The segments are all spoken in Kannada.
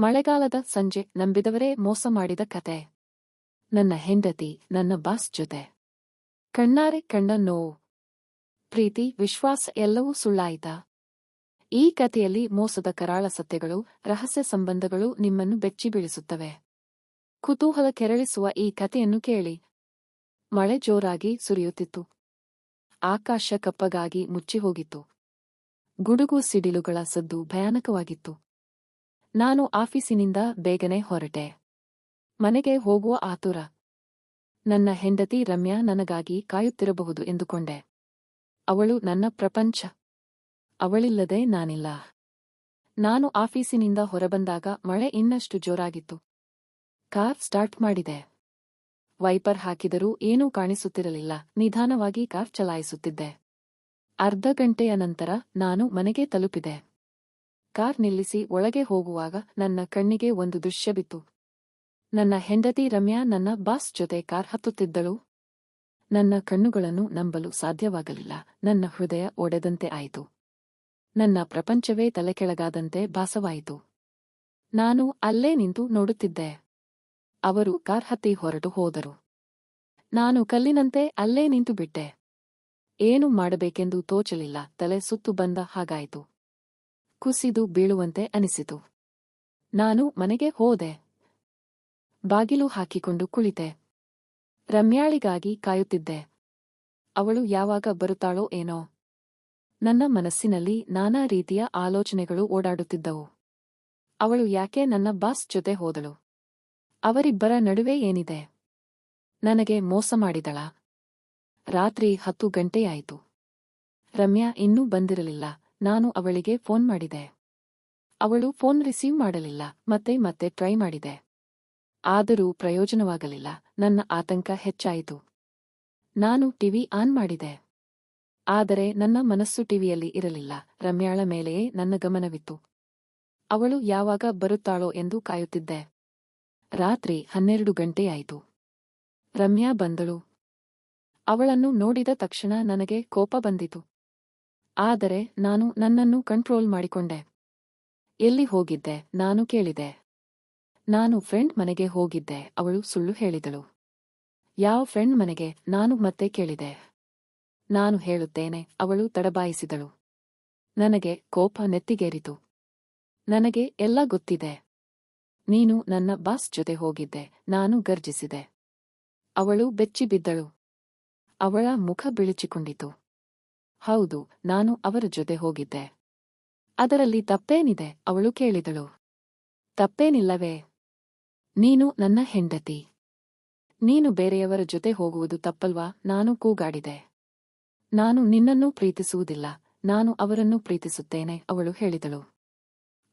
ಮಳೆಗಾಲದ ಸಂಜೆ ನಂಬಿದವರೇ ಮೋಸ ಮಾಡಿದ ಕತೆ. ನನ್ನ ಹೆಂಡತಿ, ನನ್ನ ಬಾಸ್ ಜೊತೆ. ಕಣ್ಣಾರೆ ಕಂಡ ನೋವು. ಪ್ರೀತಿ, ವಿಶ್ವಾಸ ಎಲ್ಲವೂ ಸುಳ್ಳಾಯಿತಾ. ಈ ಕಥೆಯಲ್ಲಿ ಮೋಸದ ಕರಾಳ ಸತ್ಯಗಳು, ರಹಸ್ಯ ಸಂಬಂಧಗಳು ನಿಮ್ಮನ್ನು ಬೆಚ್ಚಿ ಬೀಳಿಸುತ್ತವೆ. ಕುತೂಹಲ ಕೆರಳಿಸುವ ಈ ಕಥೆಯನ್ನು ಕೇಳಿ. ಮಳೆ ಜೋರಾಗಿ ಸುರಿಯುತ್ತಿತ್ತು. ಆಕಾಶ ಕಪ್ಪಗಾಗಿ ಮುಚ್ಚಿಹೋಗಿತ್ತು. ಗುಡುಗು ಸಿಡಿಲುಗಳ ಸದ್ದು ಭಯಾನಕವಾಗಿತ್ತು. ನಾನು ಆಫೀಸಿನಿಂದ ಬೇಗನೆ ಹೊರಟೆ. ಮನೆಗೆ ಹೋಗುವ ಆತುರ. ನನ್ನ ಹೆಂಡತಿ ರಮ್ಯಾ ನನಗಾಗಿ ಕಾಯುತ್ತಿರಬಹುದು ಎಂದುಕೊಂಡೆ. ಅವಳು ನನ್ನ ಪ್ರಪಂಚ. ಅವಳಿಲ್ಲದೆ ನಾನಿಲ್ಲ. ನಾನು ಆಫೀಸಿನಿಂದ ಹೊರಬಂದಾಗ ಮಳೆ ಇನ್ನಷ್ಟು ಜೋರಾಗಿತ್ತು. ಕಾರ್ ಸ್ಟಾರ್ಟ್ ಮಾಡಿದೆ. ವೈಪರ್ ಹಾಕಿದರೂ ಏನೂ ಕಾಣಿಸುತ್ತಿರಲಿಲ್ಲ. ನಿಧಾನವಾಗಿ ಕಾರ್ ಚಲಾಯಿಸುತ್ತಿದ್ದೆ. ಅರ್ಧ ಗಂಟೆಯ ನಂತರ ನಾನು ಮನೆಗೆ ತಲುಪಿದೆ. ಕಾರ್ ನಿಲ್ಲಿಸಿ ಒಳಗೆ ಹೋಗುವಾಗ ನನ್ನ ಕಣ್ಣಿಗೆ ಒಂದು ದೃಶ್ಯ ಬಿತ್ತು. ನನ್ನ ಹೆಂಡತಿ ರಮ್ಯಾ ನನ್ನ ಬಾಸ್ ಜೊತೆ ಕಾರ್ ಹತ್ತುತ್ತಿದ್ದಳು. ನನ್ನ ಕಣ್ಣುಗಳನ್ನು ನಂಬಲು ಸಾಧ್ಯವಾಗಲಿಲ್ಲ. ನನ್ನ ಹೃದಯ ಒಡೆದಂತೆ ಆಯಿತು. ನನ್ನ ಪ್ರಪಂಚವೇ ತಲೆಕೆಳಗಾದಂತೆ ಭಾಸವಾಯಿತು. ನಾನು ಅಲ್ಲೇ ನಿಂತು ನೋಡುತ್ತಿದ್ದೆ. ಅವರು ಕಾರ್ ಹತ್ತಿ ಹೊರಟು ಹೋದರು. ನಾನು ಕಲ್ಲಿನಂತೆ ಅಲ್ಲೇ ನಿಂತು ಬಿಟ್ಟೆ ಏನು ಮಾಡಬೇಕೆಂದು ತೋಚಲಿಲ್ಲ. ತಲೆ ಸುತ್ತು ಬಂದ ಹಾಗಾಯಿತು. ಕುಸಿದು ಬೀಳುವಂತೆ ಅನಿಸಿತು. ನಾನು ಮನೆಗೆ ಹೋದೆ. ಬಾಗಿಲು ಹಾಕಿಕೊಂಡು ಕುಳಿತೆ. ರಮ್ಯಾಳಿಗಾಗಿ ಕಾಯುತ್ತಿದ್ದೆ. ಅವಳು ಯಾವಾಗ ಬರುತ್ತಾಳೋ ಏನೋ. ನನ್ನ ಮನಸ್ಸಿನಲ್ಲಿ ನಾನಾ ರೀತಿಯ ಆಲೋಚನೆಗಳು ಓಡಾಡುತ್ತಿದ್ದವು. ಅವಳು ಯಾಕೆ ನನ್ನ ಬಾಸ್ ಜೊತೆ ಹೋದಳು? ಅವರಿಬ್ಬರ ನಡುವೆ ಏನಿದೆ? ನನಗೆ ಮೋಸ ಮಾಡಿದಳ? ರಾತ್ರಿ ಹತ್ತು ಗಂಟೆಯಾಯಿತು. ರಮ್ಯಾ ಇನ್ನೂ ಬಂದಿರಲಿಲ್ಲ. ನಾನು ಅವಳಿಗೆ ಫೋನ್ ಮಾಡಿದೆ. ಅವಳು ಫೋನ್ ರಿಸೀವ್ ಮಾಡಲಿಲ್ಲ, ಮತ್ತೆ ಮತ್ತೆ ಟ್ರೈ ಮಾಡಿದೆ. ಆದರೂ ಪ್ರಯೋಜನವಾಗಲಿಲ್ಲ, ನನ್ನ ಆತಂಕ ಹೆಚ್ಚಾಯಿತು. ನಾನು ಟಿವಿ ಆನ್ ಮಾಡಿದೆ. ಆದರೆ ನನ್ನ ಮನಸ್ಸು ಟಿವಿಯಲ್ಲಿ ಇರಲಿಲ್ಲ, ರಮ್ಯಾಳ ಮೇಲೆಯೇ ನನ್ನ ಗಮನವಿತ್ತು. ಅವಳು ಯಾವಾಗ ಬರುತ್ತಾಳೋ ಎಂದು ಕಾಯುತ್ತಿದ್ದೆ. ರಾತ್ರಿ ಹನ್ನೆರಡು ಗಂಟೆಯಾಯಿತು ರಮ್ಯಾ ಬಂದಳು. ಅವಳನ್ನು ನೋಡಿದ ತಕ್ಷಣ ನನಗೆ ಕೋಪ ಬಂದಿತು. ಆದರೆ ನಾನು ನನ್ನನ್ನು ಕಂಟ್ರೋಲ್ ಮಾಡಿಕೊಂಡೆ. ಎಲ್ಲಿ ಹೋಗಿದ್ದೆ? ನಾನು ಕೇಳಿದೆ. ನಾನು ಫ್ರೆಂಡ್ ಮನೆಗೆ ಹೋಗಿದ್ದೆ, ಅವಳು ಸುಳ್ಳು ಹೇಳಿದಳು. ಯಾವ ಫ್ರೆಂಡ್ ಮನೆಗೆ? ನಾನು ಮತ್ತೆ ಕೇಳಿದೆ. ನಾನು ಹೇಳುತ್ತೇನೆ, ಅವಳು ತಡಬಾಯಿಸಿದಳು. ನನಗೆ ಕೋಪ ನೆತ್ತಿಗೇರಿತು. ನನಗೆ ಎಲ್ಲ ಗೊತ್ತಿದೆ. ನೀನು ನನ್ನ ಬಾಸ್ ಜೊತೆ ಹೋಗಿದ್ದೆ, ನಾನು ಗರ್ಜಿಸಿದೆ. ಅವಳು ಬೆಚ್ಚಿಬಿದ್ದಳು. ಅವಳ ಮುಖ ಬಿಳಿಚಿಕೊಂಡಿತು. ಹೌದು, ನಾನು ಅವರ ಜೊತೆ ಹೋಗಿದ್ದೆ. ಅದರಲ್ಲಿ ತಪ್ಪೇನಿದೆ, ಅವಳು ಕೇಳಿದಳು. ತಪ್ಪೇನಿಲ್ಲವೇ? ನೀನು ನನ್ನ ಹೆಂಡತಿ. ನೀನು ಬೇರೆಯವರ ಜೊತೆ ಹೋಗುವುದು ತಪ್ಪಲ್ವಾ? ನಾನು ಕೂಗಾಡಿದೆ. ನಾನು ನಿನ್ನನ್ನು ಪ್ರೀತಿಸುವುದಿಲ್ಲ, ನಾನು ಅವರನ್ನು ಪ್ರೀತಿಸುತ್ತೇನೆ, ಅವಳು ಹೇಳಿದಳು.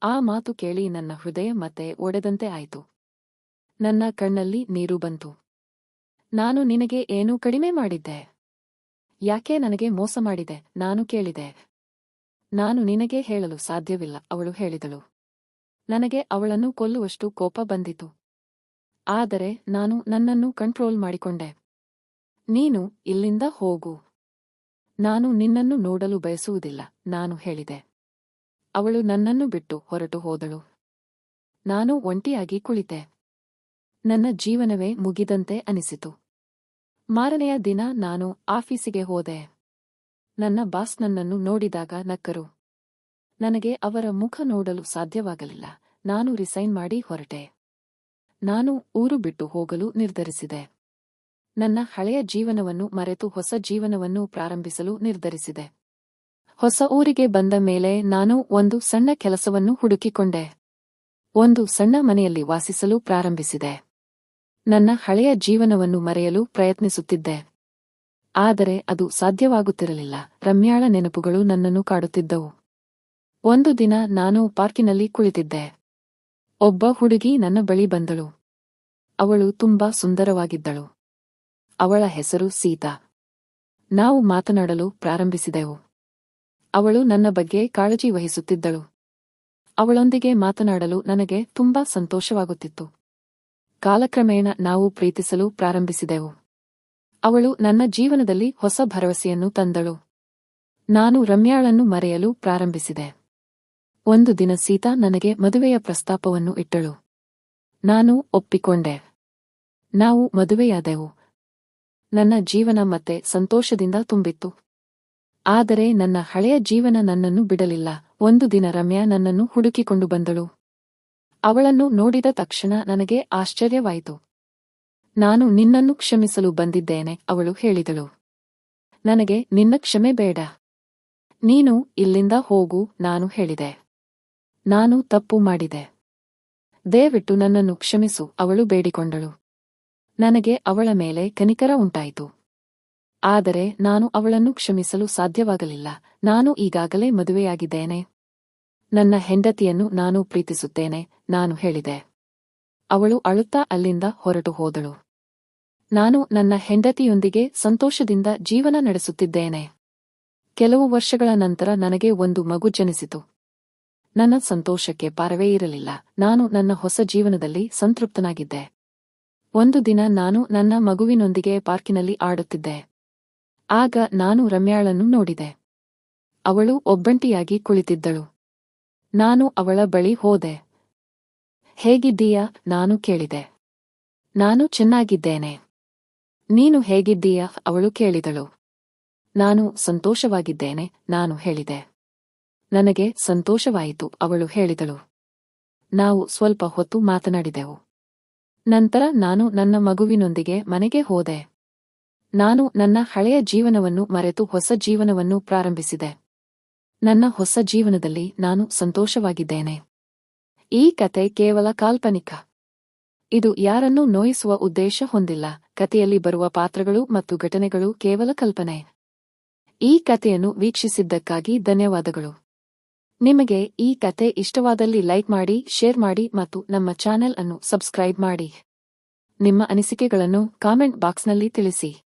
ಆ ಮಾತು ಕೇಳಿ ನನ್ನ ಹೃದಯ ಮತ್ತೆ ಒಡೆದಂತೆ ಆಯಿತು. ನನ್ನ ಕಣ್ಣಲ್ಲಿ ನೀರು ಬಂತು. ನಾನು ನಿನಗೆ ಏನೂ ಕಡಿಮೆ ಮಾಡಿದ್ದೆ. ಯಾಕೆ ನನಗೆ ಮೋಸ ಮಾಡಿದೆ? ನಾನು ಕೇಳಿದೆ. ನಾನು ನಿನಗೆ ಹೇಳಲು ಸಾಧ್ಯವಿಲ್ಲ, ಅವಳು ಹೇಳಿದಳು. ನನಗೆ ಅವಳನ್ನು ಕೊಲ್ಲುವಷ್ಟು ಕೋಪ ಬಂದಿತು. ಆದರೆ ನಾನು ನನ್ನನ್ನು ಕಂಟ್ರೋಲ್ ಮಾಡಿಕೊಂಡೆ. ನೀನು ಇಲ್ಲಿಂದ ಹೋಗು. ನಾನು ನಿನ್ನನ್ನು ನೋಡಲು ಬಯಸುವುದಿಲ್ಲ, ನಾನು ಹೇಳಿದೆ. ಅವಳು ನನ್ನನ್ನು ಬಿಟ್ಟು ಹೊರಟು ಹೋದಳು. ನಾನು ಒಂಟಿಯಾಗಿ ಕುಳಿತೆ. ನನ್ನ ಜೀವನವೇ ಮುಗಿದಂತೆ ಅನಿಸಿತು. ಮಾರನೆಯ ದಿನ ನಾನು ಆಫೀಸಿಗೆ ಹೋದೆ. ನನ್ನ ಬಾಸ್ ನನ್ನನ್ನು ನೋಡಿದಾಗ ನಕ್ಕರು. ನನಗೆ ಅವರ ಮುಖ ನೋಡಲು ಸಾಧ್ಯವಾಗಲಿಲ್ಲ. ನಾನು ರಿಸೈನ್ ಮಾಡಿ ಹೊರಟೆ. ನಾನು ಊರು ಬಿಟ್ಟು ಹೋಗಲು ನಿರ್ಧರಿಸಿದೆ. ನನ್ನ ಹಳೆಯ ಜೀವನವನ್ನು ಮರೆತು ಹೊಸ ಜೀವನವನ್ನು ಪ್ರಾರಂಭಿಸಲು ನಿರ್ಧರಿಸಿದೆ. ಹೊಸ ಊರಿಗೆ ಬಂದ ಮೇಲೆ ನಾನು ಒಂದು ಸಣ್ಣ ಕೆಲಸವನ್ನು ಹುಡುಕಿಕೊಂಡೆ. ಒಂದು ಸಣ್ಣ ಮನೆಯಲ್ಲಿ ವಾಸಿಸಲು ಪ್ರಾರಂಭಿಸಿದೆ. ನನ್ನ ಹಳೆಯ ಜೀವನವನ್ನು ಮರೆಯಲು ಪ್ರಯತ್ನಿಸುತ್ತಿದ್ದೆ. ಆದರೆ ಅದು ಸಾಧ್ಯವಾಗುತ್ತಿರಲಿಲ್ಲ. ರಮ್ಯಾಳ ನೆನಪುಗಳು ನನ್ನನ್ನು ಕಾಡುತ್ತಿದ್ದವು. ಒಂದು ದಿನ ನಾನು ಪಾರ್ಕಿನಲ್ಲಿ ಕುಳಿತಿದ್ದೆ. ಒಬ್ಬ ಹುಡುಗಿ ನನ್ನ ಬಳಿ ಬಂದಳು. ಅವಳು ತುಂಬಾ ಸುಂದರವಾಗಿದ್ದಳು. ಅವಳ ಹೆಸರು ಸೀತಾ. ನಾವು ಮಾತನಾಡಲು ಪ್ರಾರಂಭಿಸಿದೆವು. ಅವಳು ನನ್ನ ಬಗ್ಗೆ ಕಾಳಜಿ ವಹಿಸುತ್ತಿದ್ದಳು. ಅವಳೊಂದಿಗೆ ಮಾತನಾಡಲು ನನಗೆ ತುಂಬಾ ಸಂತೋಷವಾಗುತ್ತಿತ್ತು. ಕಾಲಕ್ರಮೇಣ ನಾವು ಪ್ರೀತಿಸಲು ಪ್ರಾರಂಭಿಸಿದೆವು. ಅವಳು ನನ್ನ ಜೀವನದಲ್ಲಿ ಹೊಸ ಭರವಸೆಯನ್ನು ತಂದಳು. ನಾನು ರಮ್ಯಾಳನ್ನು ಮರೆಯಲು ಪ್ರಾರಂಭಿಸಿದೆ. ಒಂದು ದಿನ ಸೀತಾ ನನಗೆ ಮದುವೆಯ ಪ್ರಸ್ತಾಪವನ್ನು ಇಟ್ಟಳು. ನಾನು ಒಪ್ಪಿಕೊಂಡೆ. ನಾವು ಮದುವೆಯಾದೆವು. ನನ್ನ ಜೀವನ ಮತ್ತೆ ಸಂತೋಷದಿಂದ ತುಂಬಿತ್ತು. ಆದರೆ ನನ್ನ ಹಳೆಯ ಜೀವನ ನನ್ನನ್ನು ಬಿಡಲಿಲ್ಲ. ಒಂದು ದಿನ ರಮ್ಯಾ ನನ್ನನ್ನು ಹುಡುಕಿಕೊಂಡು ಬಂದಳು. ಅವಳನ್ನು ನೋಡಿದ ತಕ್ಷಣ ನನಗೆ ಆಶ್ಚರ್ಯವಾಯಿತು. ನಾನು ನಿನ್ನನ್ನು ಕ್ಷಮಿಸಲು ಬಂದಿದ್ದೇನೆ, ಅವಳು ಹೇಳಿದಳು. ನನಗೆ ನಿನ್ನ ಕ್ಷಮೆ ಬೇಡ. ನೀನು ಇಲ್ಲಿಂದ ಹೋಗು, ನಾನು ಹೇಳಿದೆ. ನಾನು ತಪ್ಪು ಮಾಡಿದೆ. ದಯವಿಟ್ಟು ನನ್ನನ್ನು ಕ್ಷಮಿಸು, ಅವಳು ಬೇಡಿಕೊಂಡಳು. ನನಗೆ ಅವಳ ಮೇಲೆ ಕನಿಕರ ಉಂಟಾಯಿತು. ಆದರೆ ನಾನು ಅವಳನ್ನು ಕ್ಷಮಿಸಲು ಸಾಧ್ಯವಾಗಲಿಲ್ಲ, ನಾನು ಈಗಾಗಲೇ ಮದುವೆಯಾಗಿದ್ದೇನೆ. ನನ್ನ ಹೆಂಡತಿಯನ್ನು ನಾನು ಪ್ರೀತಿಸುತ್ತೇನೆ ನಾನು ಹೇಳಿದೆ. ಅವಳು ಅಳುತ್ತಾ ಅಲ್ಲಿಂದ ಹೊರಟು ಹೋದಳು. ನಾನು ನನ್ನ ಹೆಂಡತಿಯೊಂದಿಗೆ ಸಂತೋಷದಿಂದ ಜೀವನ ನಡೆಸುತ್ತಿದ್ದೇನೆ. ಕೆಲವು ವರ್ಷಗಳ ನಂತರ ನನಗೆ ಒಂದು ಮಗು ಜನಿಸಿತು. ನನ್ನ ಸಂತೋಷಕ್ಕೆ ಪಾರವೇ ಇರಲಿಲ್ಲ. ನಾನು ನನ್ನ ಹೊಸ ಜೀವನದಲ್ಲಿ ಸಂತೃಪ್ತನಾಗಿದ್ದೆ. ಒಂದು ದಿನ ನಾನು ನನ್ನ ಮಗುವಿನೊಂದಿಗೆ ಪಾರ್ಕಿನಲ್ಲಿ ಆಡುತ್ತಿದ್ದೆ. ಆಗ ನಾನು ರಮ್ಯಾಳನ್ನು ನೋಡಿದೆ. ಅವಳು ಒಬ್ಬಂಟಿಯಾಗಿ ಕುಳಿತಿದ್ದಳು. ನಾನು ಅವಳ ಬಳಿ ಹೋದೆ. ಹೇಗಿದ್ದೀಯಾ? ನಾನು ಕೇಳಿದೆ. ನಾನು ಚೆನ್ನಾಗಿದ್ದೇನೆ. ನೀನು ಹೇಗಿದ್ದೀಯಾ? ಅವಳು ಕೇಳಿದಳು. ನಾನು ಸಂತೋಷವಾಗಿದ್ದೇನೆ, ನಾನು ಹೇಳಿದೆ. ನನಗೆ ಸಂತೋಷವಾಯಿತು, ಅವಳು ಹೇಳಿದಳು. ನಾವು ಸ್ವಲ್ಪ ಹೊತ್ತು ಮಾತನಾಡಿದೆವು. ನಂತರ ನಾನು ನನ್ನ ಮಗುವಿನೊಂದಿಗೆ ಮನೆಗೆ ಹೋದೆ. ನಾನು ನನ್ನ ಹಳೆಯ ಜೀವನವನ್ನು ಮರೆತು ಹೊಸ ಜೀವನವನ್ನು ಪ್ರಾರಂಭಿಸಿದೆ. ನನ್ನ ಹೊಸ ಜೀವನದಲ್ಲಿ ನಾನು ಸಂತೋಷವಾಗಿದ್ದೇನೆ. ಈ ಕತೆ ಕೇವಲ ಕಾಲ್ಪನಿಕ. ಇದು ಯಾರನ್ನೂ ನೋಯಿಸುವ ಉದ್ದೇಶ ಹೊಂದಿಲ್ಲ. ಕಥೆಯಲ್ಲಿ ಬರುವ ಪಾತ್ರಗಳು ಮತ್ತು ಘಟನೆಗಳು ಕೇವಲ ಕಲ್ಪನೆ. ಈ ಕಥೆಯನ್ನು ವೀಕ್ಷಿಸಿದ್ದಕ್ಕಾಗಿ ಧನ್ಯವಾದಗಳು. ನಿಮಗೆ ಈ ಕತೆ ಇಷ್ಟವಾದಲ್ಲಿ ಲೈಕ್ ಮಾಡಿ, ಶೇರ್ ಮಾಡಿ ಮತ್ತು ನಮ್ಮ ಚಾನೆಲ್ ಅನ್ನು ಸಬ್ಸ್ಕ್ರೈಬ್ ಮಾಡಿ. ನಿಮ್ಮ ಅನಿಸಿಕೆಗಳನ್ನು ಕಾಮೆಂಟ್ ಬಾಕ್ಸ್ನಲ್ಲಿ ತಿಳಿಸಿ.